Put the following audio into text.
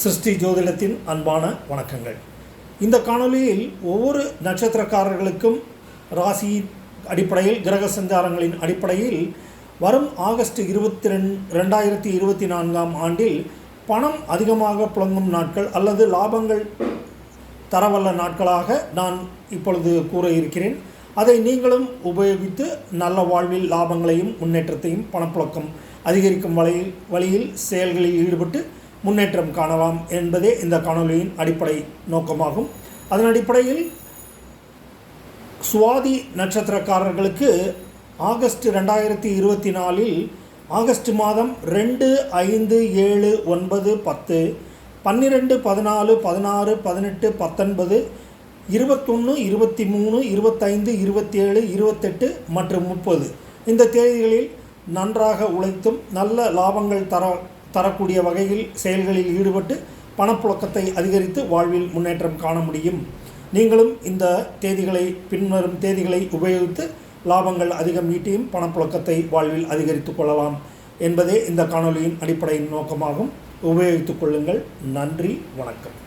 சிருஷ்டி ஜோதிடத்தின் அன்பான வணக்கங்கள். இந்த காணொலியில் ஒவ்வொரு நட்சத்திரக்காரர்களுக்கும் ராசி அடிப்படையில் கிரக சஞ்சாரங்களின் அடிப்படையில் வரும் ஆகஸ்ட் இருபத்தி ரெண் ரெண்டாயிரத்தி இருபத்தி நான்காம் ஆண்டில் பணம் அதிகமாக புழங்கும் நாட்கள் அல்லது லாபங்கள் தரவல்ல நாட்களாக நான் இப்பொழுது கூற இருக்கிறேன் அதை நீங்களும் உபயோகித்து நல்ல வாழ்வில் லாபங்களையும் முன்னேற்றத்தையும் பணப்புழக்கம் அதிகரிக்கும் வழியில் வழியில் செயல்களில் ஈடுபட்டு முன்னேற்றம் காணலாம் என்பதே இந்த காணொலியின் அடிப்படை நோக்கமாகும். அதன் அடிப்படையில் சுவாதி நட்சத்திரக்காரர்களுக்கு ஆகஸ்ட் ரெண்டாயிரத்தி இருபத்தி நாலில் ஆகஸ்ட் மாதம் ரெண்டு ஐந்து ஏழு ஒன்பது பத்து பன்னிரெண்டு பதினாலு பதினாறு பதினெட்டு பத்தொன்பது இருபத்தொன்று இருபத்தி மூணு இருபத்தைந்து இருபத்தேழு இருபத்தெட்டு மற்றும் முப்பது. இந்த தேதிகளில் நன்றாக உழைத்தும் நல்ல லாபங்கள் தர தரக்கூடிய வகையில் செயல்களில் ஈடுபட்டு பணப்புழக்கத்தை அதிகரித்து வாழ்வில் முன்னேற்றம் காண முடியும். நீங்களும் இந்த தேதிகளை பின்வரும் தேதிகளை உபயோகித்து லாபங்கள் அதிகம் ஈட்டியும் பணப்புழக்கத்தை வாழ்வில் அதிகரித்துக் கொள்ளலாம் என்பதே இந்த காணொலியின் அடிப்படையின் நோக்கமாகும். உபயோகித்துக் கொள்ளுங்கள். நன்றி. வணக்கம்.